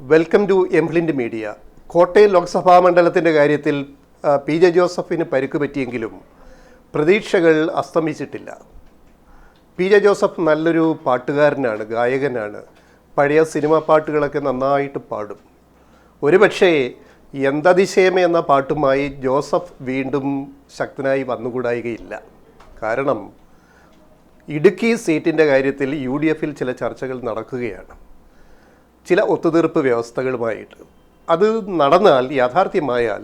Welcome to എംപ്ലിന്റ് media. Kottayam Lok Sabha മണ്ഡലത്തിന്റെ കാര്യത്തിൽ പി ജെ ജോസഫിന് പരിക്ക് പറ്റിയെങ്കിലും പ്രതീക്ഷകൾ അസ്തമിച്ചിട്ടില്ല. പി ജെ ജോസഫ് നല്ലൊരു പാട്ടുകാരനാണ് ഗായകനാണ്. പഴയ സിനിമാ പാട്ടുകളൊക്കെ നന്നായിട്ട് പാടും. ഒരുപക്ഷേ എന്തതിശയമ എന്ന പാട്ടുമായി ജോസഫ് വീണ്ടും ശക്തനായി വന്നുകൂടായികയില്ല. കാരണം ഇടുക്കി സീറ്റിന്റെ കാര്യത്തിൽ യു ഡി എഫിൽ ചില ചർച്ചകൾ നടക്കുകയാണ്. ചില ഒത്തുതീർപ്പ് വ്യവസ്ഥകളുമായിട്ട്. അത് നടന്നാൽ യാഥാർത്ഥ്യമായാൽ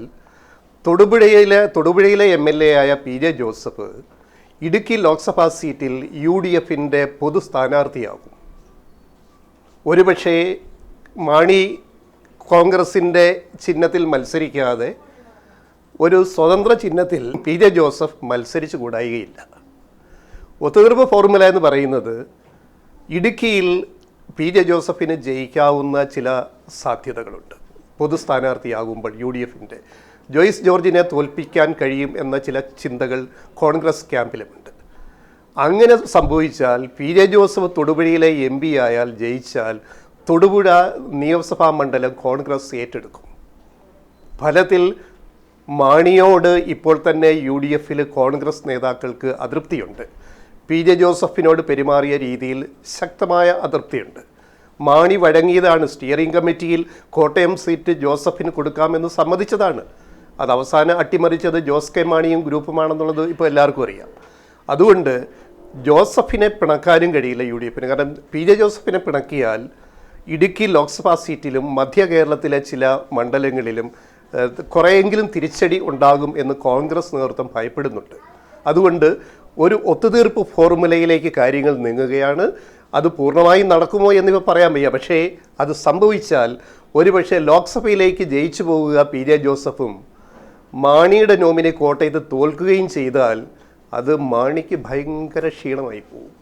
തൊടുപുഴയിലെ തൊടുപുഴയിലെ എം എൽ എ ആയ P J Joseph Idukki Lok Sabha സീറ്റിൽ യു ഡി എഫിന്റെ പൊതു സ്ഥാനാർത്ഥിയാകും. ഒരുപക്ഷേ മാണി കോൺഗ്രസിന്റെ ചിഹ്നത്തിൽ മത്സരിക്കാതെ ഒരു സ്വതന്ത്ര ചിഹ്നത്തിൽ പി ജെ ജോസഫ് മത്സരിച്ചു കൂടായികയില്ല ഒത്തുതീർപ്പ് ഫോർമുല എന്ന് പറയുന്നത് ഇടുക്കിയിൽ പി ജെ ജോസഫിന് ജയിക്കാവുന്ന ചില സാധ്യതകളുണ്ട്. പൊതു സ്ഥാനാർത്ഥിയാകുമ്പോൾ യു ഡി എഫിന്റെ ജോയിസ് ജോർജിനെ തോൽപ്പിക്കാൻ കഴിയും എന്ന ചില ചിന്തകൾ കോൺഗ്രസ് ക്യാമ്പിലുമുണ്ട്. അങ്ങനെ സംഭവിച്ചാൽ പി ജെ ജോസഫ് തൊടുപുഴയിലെ എം പി ആയാൽ ജയിച്ചാൽ തൊടുപുഴ നിയമസഭാ മണ്ഡലം കോൺഗ്രസ് ഏറ്റെടുക്കും. ഫലത്തിൽ മാണിയോട് ഇപ്പോൾ തന്നെ യു ഡി എഫിൽ കോൺഗ്രസ് നേതാക്കൾക്ക് അതൃപ്തിയുണ്ട്. പി ജെ ജോസഫിനോട് പെരുമാറിയ രീതിയിൽ ശക്തമായ അതൃപ്തിയുണ്ട്. മാണി വഴങ്ങിയതാണ് സ്റ്റിയറിംഗ് കമ്മിറ്റിയിൽ കോട്ടയം സീറ്റ് ജോസഫിന് കൊടുക്കാമെന്ന് സമ്മതിച്ചതാണ്. അത് അവസാനം അട്ടിമറിച്ചത് ജോസ് കെ മാണിയും ഗ്രൂപ്പുമാണെന്നുള്ളത് ഇപ്പോൾ എല്ലാവർക്കും അറിയാം. അതുകൊണ്ട് ജോസഫിനെ പിണക്കാനും കഴിയില്ല യു ഡി എഫിന് കാരണം പി ജെ ജോസഫിനെ പിണക്കിയാൽ ഇടുക്കി ലോക്സഭാ സീറ്റിലും മധ്യ കേരളത്തിലെ ചില മണ്ഡലങ്ങളിലും കുറേയെങ്കിലും തിരിച്ചടി ഉണ്ടാകും എന്ന് കോൺഗ്രസ് നേതൃത്വം ഭയപ്പെടുന്നുണ്ട്. അതുകൊണ്ട് ഒരു ഒത്തുതീർപ്പ് ഫോർമുലയിലേക്ക് കാര്യങ്ങൾ നീങ്ങുകയാണ്. അത് പൂർണമായും നടക്കുമോ എന്നിവ പറയാൻ വയ്യ. പക്ഷേ അത് സംഭവിച്ചാൽ ഒരുപക്ഷെ ലോക്സഭയിലേക്ക് ജയിച്ചു പോവുക പി ജെ ജോസഫും മാണിയുടെ നോമിനെ കോട്ടയത്ത് തോൽക്കുകയും ചെയ്താൽ അത് മാണിക്ക് ഭയങ്കര ക്ഷീണമായി പോകും